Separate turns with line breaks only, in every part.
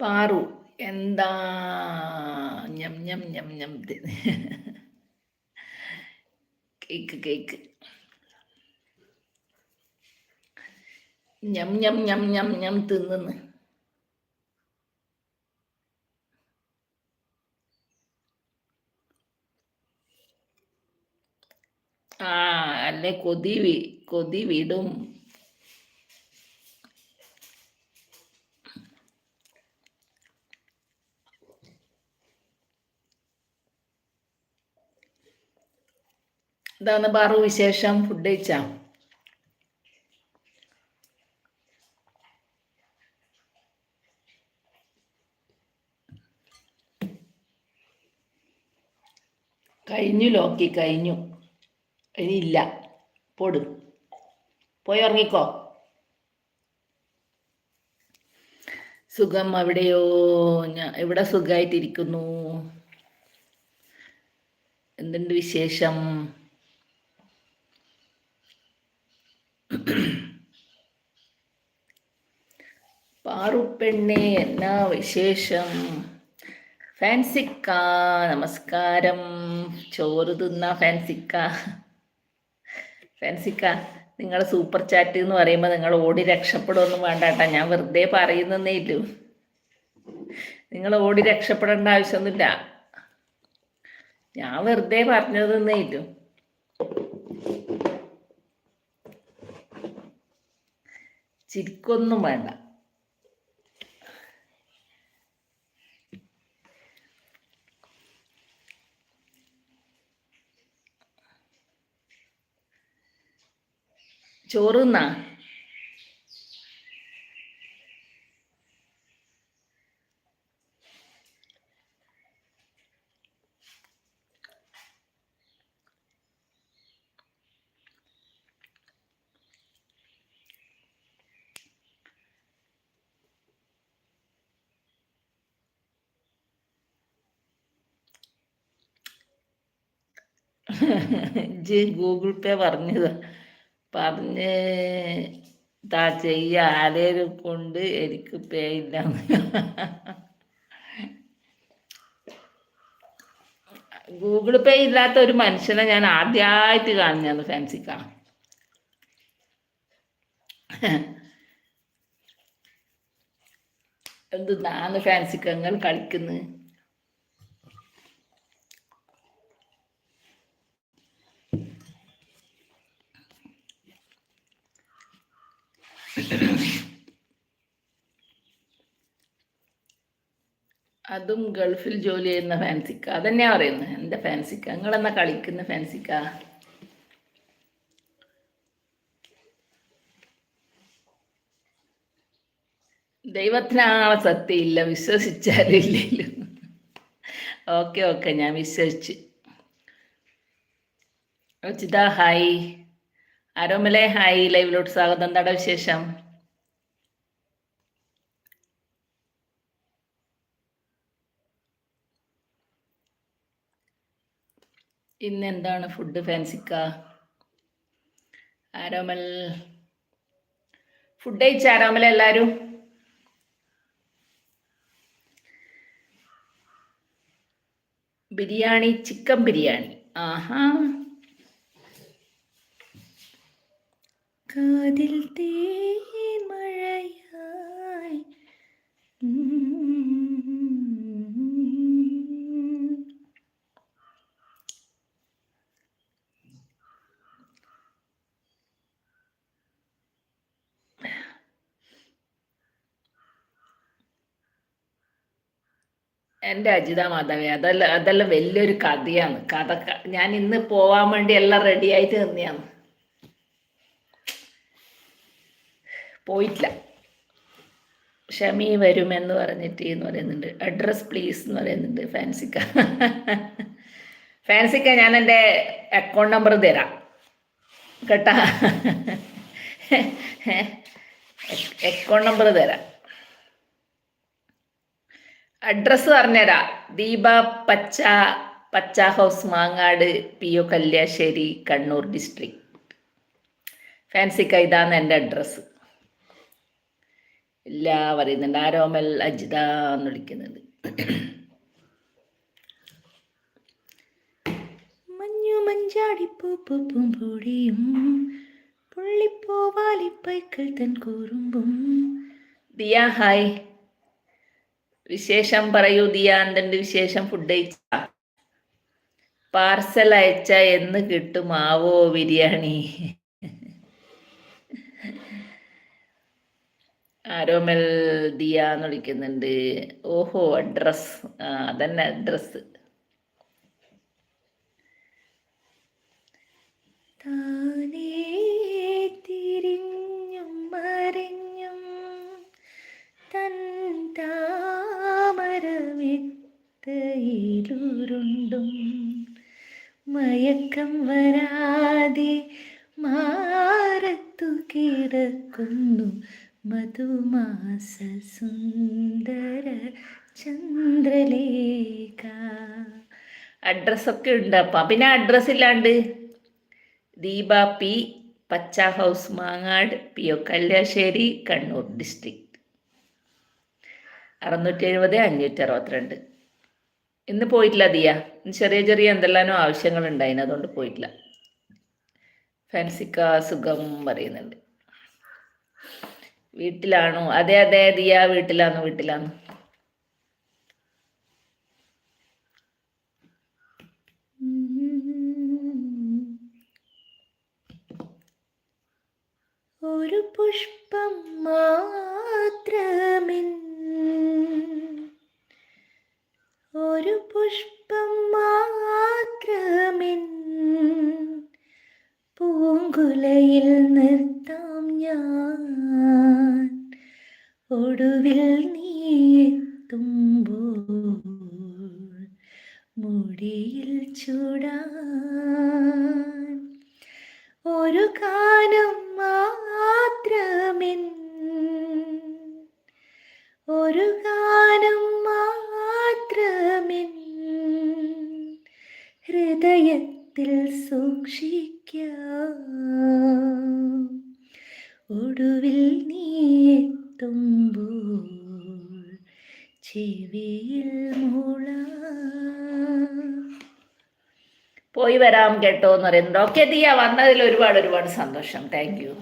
പാറു. എന്താ? ഞം ഞം ഞം ഞം. Cake cake. ഞം ഞം ഞം ഞം ഞം തിന്നുന്നു. ആ അല്ലെ കൊതി കൊതി വിടും. എന്താണ് ബാറു വിശേഷം. ഫുഡ് കഴിച്ചാ? കഴിഞ്ഞു ലോക്കി കഴിഞ്ഞു. ഇനിയില്ല പൊട്. പോയി ഉറങ്ങിക്കോ. സുഖം അവിടെയോ? ഞാ ഇവിടെ സുഖമായിട്ടിരിക്കുന്നു എന്തുണ്ട് വിശേഷം? പാറുപ്പെണ്ണെ എന്നാ വിശേഷം? ഫാൻസിക്ക നമസ്കാരം. ചോറ് തിന്ന ഫാൻസിക്ക ഫാൻസിക്ക നിങ്ങൾ സൂപ്പർ ചാറ്റ് എന്ന് പറയുമ്പോൾ നിങ്ങൾ ഓടി രക്ഷപ്പെടുമൊന്നും വേണ്ട കേട്ടോ ഞാൻ വെറുതെ പറയുന്നേ ഇല്ലു. നിങ്ങൾ ഓടി രക്ഷപ്പെടേണ്ട ആവശ്യമൊന്നുമില്ല. ഞാൻ വെറുതെ പറഞ്ഞതെന്നേ ഇല്ലു. ചിരിക്കൊന്നും വേണ്ട. ചോറ് ഇജ്ജ് ഗൂഗിൾ പേ പറഞ്ഞത്. പറഞ്ഞ് താ ചെയ്യ. ആരേലും കൊണ്ട് എനിക്ക് പേ ഇല്ല. ഗൂഗിൾ പേ ഇല്ലാത്ത ഒരു മനുഷ്യനെ ഞാൻ ആദ്യമായിട്ട് കാണുന്നതാണ് ഫാൻസിക്ക നാന്ന് ഫാൻസിക്കങ്ങൾ കളിക്കുന്നത് അതും ഗൾഫിൽ ജോലി ചെയ്യുന്ന ഫാൻസിക്ക. അതന്നെയാ പറയുന്നത് എന്റെ ഫാൻസിക്ക? നിങ്ങളെന്നാ കളിക്കുന്ന ഫാൻസിക്ക? ദൈവത്തിനാളെ സത്യം ഇല്ല വിശ്വസിച്ചാലും ഇല്ലല്ലോ ഓക്കെ ഓക്കെ. ഞാൻ വിശ്വസിച്ച്. ഹായ്. ആരോമലെ ഹായ്. ലൈവിലോട്ട് സ്വാഗതം. എന്താടാ വിശേഷം? ഇന്ന് എന്താണ് ഫുഡ് ഫാൻസിക്ക? ആരോമൽ. ഫുഡ് കഴിച്ച ആരോമൽ എല്ലാരും? ബിരിയാണി ചിക്കൻ ബിരിയാണി. ആഹാ. കാതിൽ തേൻ മഴയായി. എന്റെ അജിത മാധവി അതല്ല അതെല്ലാം വലിയൊരു കഥയാണ്. കഥ ഞാൻ ഇന്ന് പോവാൻ വേണ്ടി എല്ലാം റെഡി ആയിട്ട് പോയിട്ടില്ല. ഷമി വരുമെന്ന് പറഞ്ഞിട്ട് എന്ന് പറയുന്നുണ്ട്. അഡ്രസ് പ്ലീസ് എന്ന് പറയുന്നുണ്ട് ഫാൻസിക്ക.
ഫാൻസിക്ക ഞാൻ എന്റെ അക്കൗണ്ട് നമ്പർ തരാം. കേട്ടാ? അക്കൗണ്ട് നമ്പർ തരാം. അഡ്രസ്സ് പറഞ്ഞുതരാം Deepa Pacha Pacha house Mangad P O Kalliasseri Kannur district ഫാൻസിക്ക ഇതാണ് എന്റെ അഡ്രസ്സ് ഇല്ല പറയുന്നുണ്ട് ആരോമൽ അജിത എന്ന് വിളിക്കുന്നുണ്ട്. മഞ്ഞു മഞ്ചാടിപ്പൂപ്പും പുള്ളിപ്പോ വാലിപ്പൈക്കൾ തൻ കൂറുമ്പും. ദിയ ഹായ്. വിശേഷം പറയൂ ദിയ എന്തുണ്ട് വിശേഷം? ഫുഡ് അയച്ച പാർസൽ അയച്ച എന്ന് കിട്ടുമാവോ ബിരിയാണി? ആരോമൽ ദിയ എന്ന് വിളിക്കുന്നുണ്ട്. ഓഹോ അഡ്രസ്. അതന്നെ അഡ്രസ്. താനേ തിരിഞ്ഞും മറിഞ്ഞും തൻ താമരവിത്തയിലുരുണ്ടും മയക്കം വരാതെ മാറത്തു കിടക്കുന്നു മധുമാസ സുന്ദര ചന്ദ്രലേഖ. അഡ്രസ്സൊക്കെ ഉണ്ട് അപ്പം പിന്നെ അഡ്രസ്സ് ഇല്ലാണ്ട് Deepa P Pacha house Mangad P O Kalliasseri Kannur district. അറുന്നൂറ്റി എഴുപത് അഞ്ഞൂറ്റി അറുപത്തിരണ്ട് ഇന്ന് പോയിട്ടില്ല ദിയ. ചെറിയ ചെറിയ ആവശ്യങ്ങൾ ആവശ്യങ്ങളുണ്ടായിന്. അതുകൊണ്ട് പോയിട്ടില്ല. ഫാൻസിക്ക സുഖം പറയുന്നുണ്ട്. വീട്ടിലാണോ? അതെ അതെ ദിയ വീട്ടിലാണോ വീട്ടിലാണോ ഒരു പുഷ്പം മാത്രമിൻ. ഒരു പുഷ്പം മാത്രമിൻ. പൂങ്കുലയിൽ നിർത്താം ഹൃദയത്തിൽ സൂക്ഷിക്കാം. ഒടുവിൽ നീ ചെവിയിൽ മുള. പോയി വരാം കേട്ടോ എന്ന് പറയുന്നുണ്ട്. ഓക്കെ ദിയ വന്നതിൽ ഒരുപാട് ഒരുപാട് സന്തോഷം. താങ്ക് യു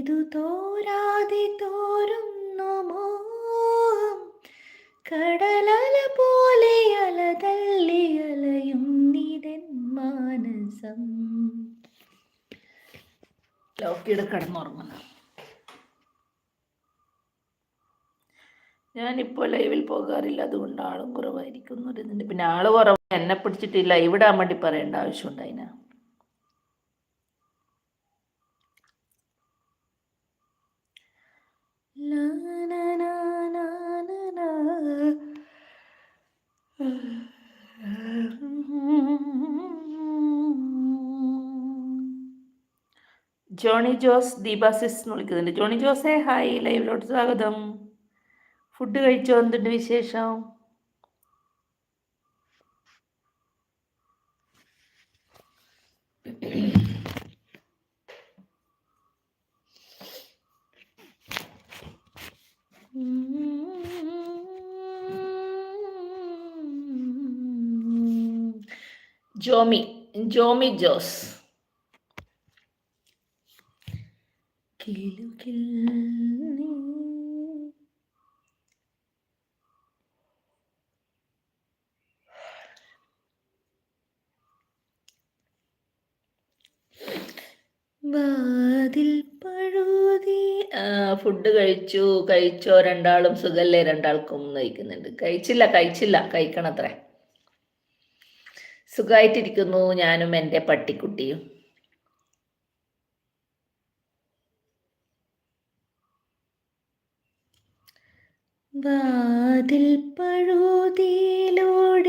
പെയ്തു തോരാതെ തോരുന്നു മോഹം. കടലല പോലെ അലതള്ളി അലയും നിതൻ മാനസം. ലോക്കിയുടെ കിടന്നുറങ്ങുന്നു. ഞാനിപ്പോൾ ലൈവിൽ പോകാറില്ല അതുകൊണ്ട് ആളും കുറവായിരിക്കും പറയുന്നുണ്ട് പിന്നെ ആൾ കുറവ് എന്നെ പിടിച്ചിട്ട് ലൈവ് വേണ്ടി പറയേണ്ട ആവശ്യമുണ്ട് അതിന്. ജോണി ജോസ് ദീപാസിസ് എന്ന് വിളിക്കുന്നുണ്ട്. ജോണി ജോസേ ഹായ്. ലൈവിലോട്ട് സ്വാഗതം. ഫുഡ് കഴിച്ചോ? എന്തുണ്ട് വിശേഷം? ജോമി ജോമി ജോസ്. കിലുകിൽ വാതിൽ പഴുതി. ഫുഡ് കഴിച്ചു. കഴിച്ചോ? രണ്ടാളും സുഖല്ലേ? രണ്ടാൾക്കും നയിക്കുന്നുണ്ട് കഴിച്ചില്ല കഴിച്ചില്ല. കഴിക്കണത്രേ. സുഖമായിട്ടിരിക്കുന്നു ഞാനും എന്റെ പട്ടിക്കുട്ടിയും. വാതിൽ പഴുതിയിലൂടെ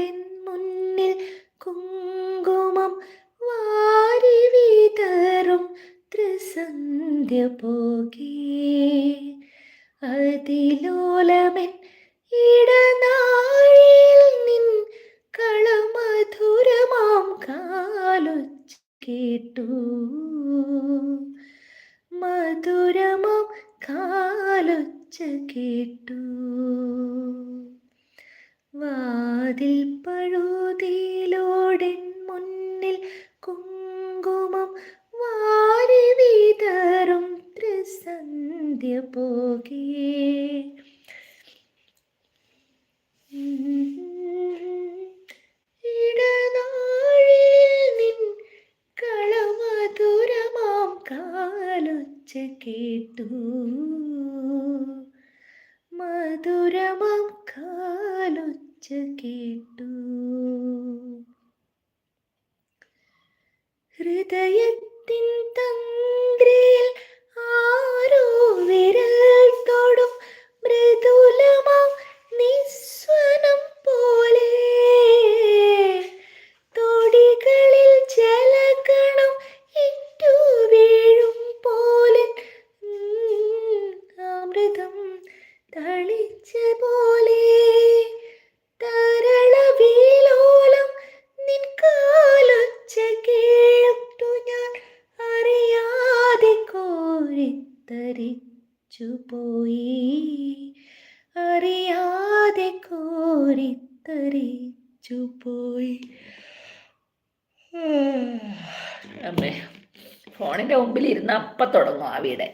ഇരുന്ന് അപ്പ തുടങ്ങും ആവിയുടെ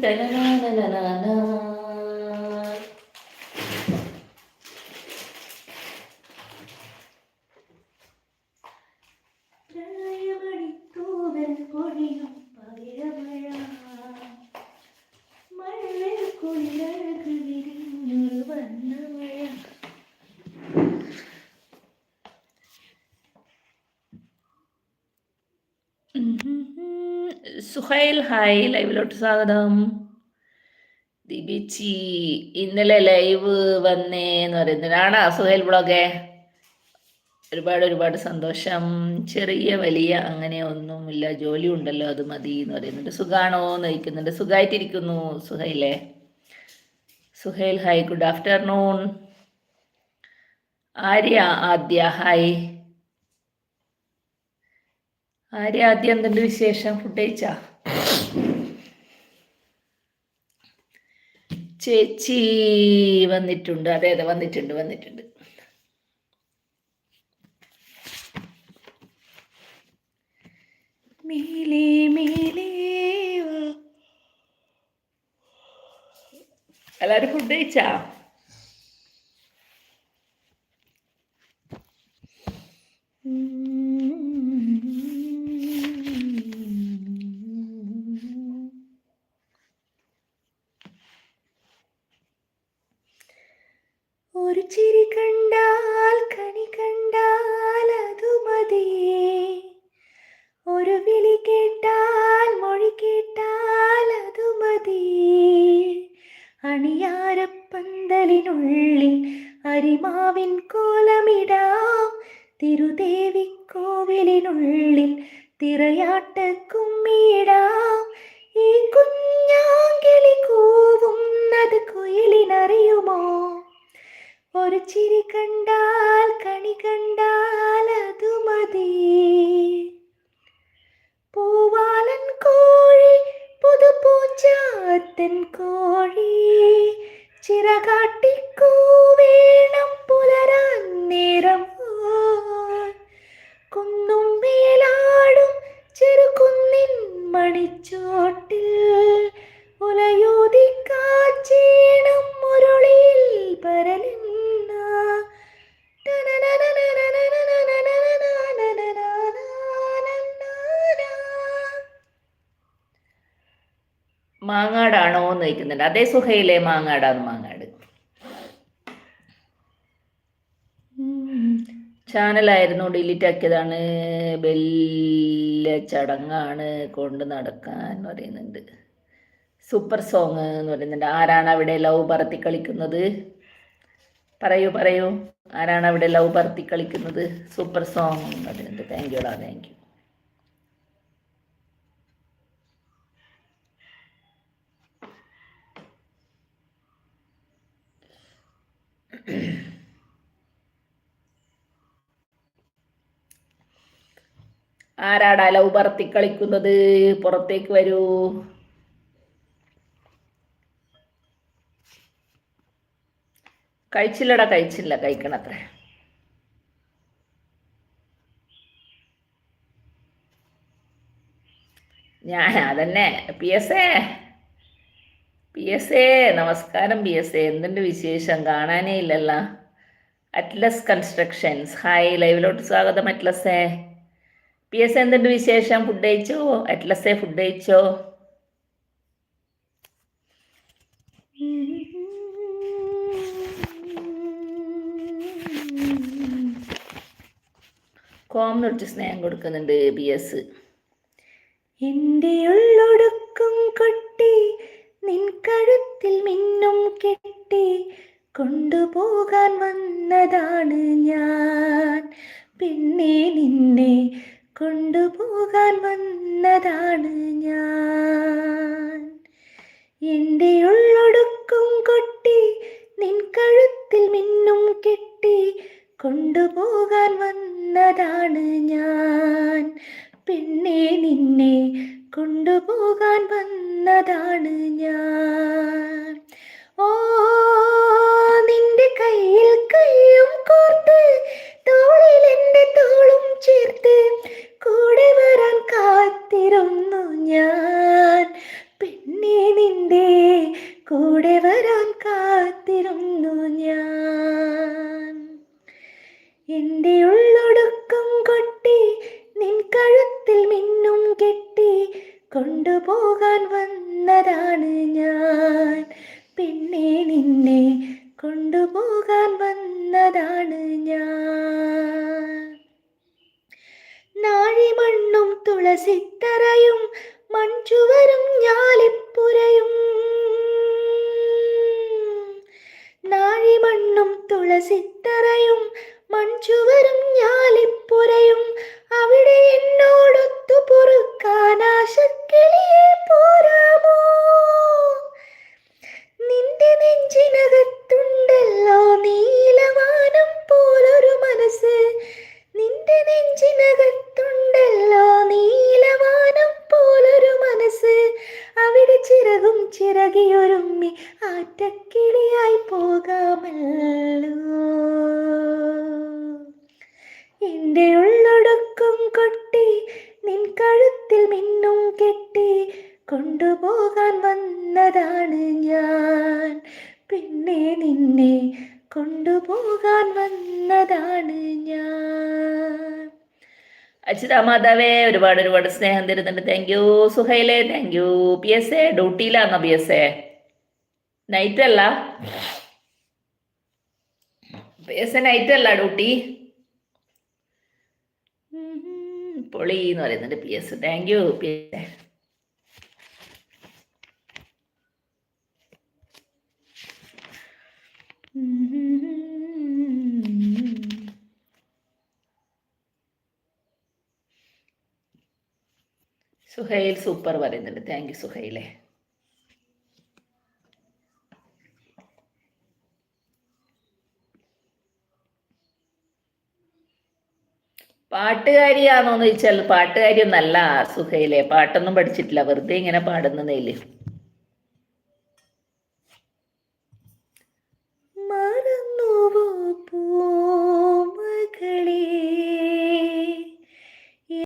വീടെ സുഹൈൽ ഹായ് ലൈവിലോട്ട് സ്വാഗതം. ദിബിച്ചി ഇന്നലെ ലൈവ് വന്നേ എന്ന് പറയുന്നത് സുഹൈൽ ബ്ലോഗേ. ഒരുപാട് ഒരുപാട് സന്തോഷം. ചെറിയ വലിയ അങ്ങനെ ഒന്നുമില്ല ജോലി ഉണ്ടല്ലോ അത് മതി എന്ന് പറയുന്നുണ്ട്. സുഖാണോ എന്ന് ചോദിക്കുന്നുണ്ട്. സുഖമായിട്ടിരിക്കുന്നു സുഹൈലെ. Suhail hi good afternoon. Arya Adya hi. Arya ആദ്യം എന്തുണ്ട് വിശേഷം? ഫുഡ് കഴിച്ചാ? ചേച്ചി വന്നിട്ടുണ്ട്. അതെ അതെ വന്നിട്ടുണ്ട് വന്നിട്ടുണ്ട്. എല്ലാരും ഫുഡ് കഴിച്ചാ? ചിരി കണ്ടാൽ കണി കണ്ടാൽ അതു മതി. പൂവാലൻ കോഴി പുതുപൂച്ചാത്തൻ കോഴി ചിറകാട്ടിക്കൂ വേണം പുലരാൻ നേരം. കുന്നും മേലാടും ചെറുകുന്നിൻ മണിച്ചോട്ടിൽ ഉലയൂതി കാച്ചേണം മുരളിയിൽ പരലിന്ന
മാങ്ങാടാണോ എന്ന് ചോദിക്കുന്നുണ്ട്. അതേ സുഹയിലെ മാങ്ങാടാണ് മാങ്ങാട്. ചാനലായിരുന്നു ഡിലീറ്റ് ആക്കിയതാണ്. വലിയ ചടങ്ങാണ് കൊണ്ട് നടക്കാൻ പറയുന്നുണ്ട്. സൂപ്പർ സോങ് എന്ന് പറയുന്നുണ്ട്. ആരാണ് അവിടെ ലവ് പറത്തി കളിക്കുന്നത്? പറയൂ പറയൂ. ആരാണ് അവിടെ ലവ് പറത്തി കളിക്കുന്നത്? സൂപ്പർ സോങ് അതിനുണ്ട് താങ്ക് യുടാ താങ്ക് യു ആരാടാ ലവ് പറത്തി കളിക്കുന്നത്? പുറത്തേക്ക് വരൂ. കഴിച്ചില്ലടാ കഴിച്ചില്ല കഴിക്കണത്രേ. ഞാൻ അതന്നെ P S A P S A നമസ്കാരം പി എസ് എ എന്തുണ്ട് വിശേഷം? കാണാനേ ഇല്ലല്ലോ. Atlas constructions. ഹായ് ലൈവിലോട്ട് സ്വാഗതം Atlas A. P S A എന്തുണ്ട് വിശേഷം? ഫുഡ് കഴിച്ചോ? എ ഫുഡ് കഴിച്ചോ? കോം ഒരു സ്നേഹം കൊടുക്കുന്നുണ്ട് ബി എസ്
എന്റെ ഉള്ളൊടുക്കും കൊട്ടി നിൻ കഴുത്തിൽ മിന്നും കെട്ടി കൊണ്ടുപോകാൻ വന്നതാണ് ഞാൻ. പിന്നെ നിന്നെ കൊണ്ടുപോകാൻ വന്നതാണ് ഞാൻ. എന്റെ ഉള്ളൊടുക്കും കൊട്ടി നിൻ കഴുത്തിൽ മിന്നും കെട്ടി കൊണ്ടുപോകാൻ വന്നതാണ് ഞാൻ. പിന്നെ നിന്നെ കൊണ്ടുപോകാൻ വന്നതാണ് തുളസിത്തറയും മൺചുവരും ഞാലിപ്പുരയും. നാഴിമണ്ണും തുളസിത്തറയും മൺചുവരും ഞാലിപ്പുരയും. അവിടെ എന്നോടൊത്തു പൊറുക്കാനാശക്കിളിയെ പോരാമോ? നിന്റെ നെഞ്ചിനകത്തുണ്ടല്ലോ നീലമാനം പോലൊരു മനസ്സ്. നിന്റെ നെഞ്ചിനകത്തുണ്ടല്ലോ നീലവാനം പോലൊരു മനസ്സ്. അവിടെ ചിറകും ചിറകിയൊരുമ്മി ആറ്റക്കിളിയായി പോകാമല്ലോ.
അച്യുത മാതാവേ ഒരുപാട് ഒരുപാട് സ്നേഹം തരുന്നുണ്ട്. Thank you സുഹൈലെ. Thank you P S A ഡ്യൂട്ടിയിലാണോ P S A night അല്ല? പി എസ് എ നൈറ്റ് അല്ല ഡ്യൂട്ടി? പൊളി എന്ന് പറയുന്നുണ്ട് P S thank you P S A Suhail super പറയുന്നുണ്ട്. താങ്ക് യു സുഹൈലെ. പാട്ടുകാരിയാണോന്ന് ചോദിച്ചാൽ പാട്ടുകാരിയൊന്നല്ല സുഹൈലെ. പാട്ടൊന്നും പഠിച്ചിട്ടില്ല. വെറുതെ ഇങ്ങനെ പാടുന്നതേലേ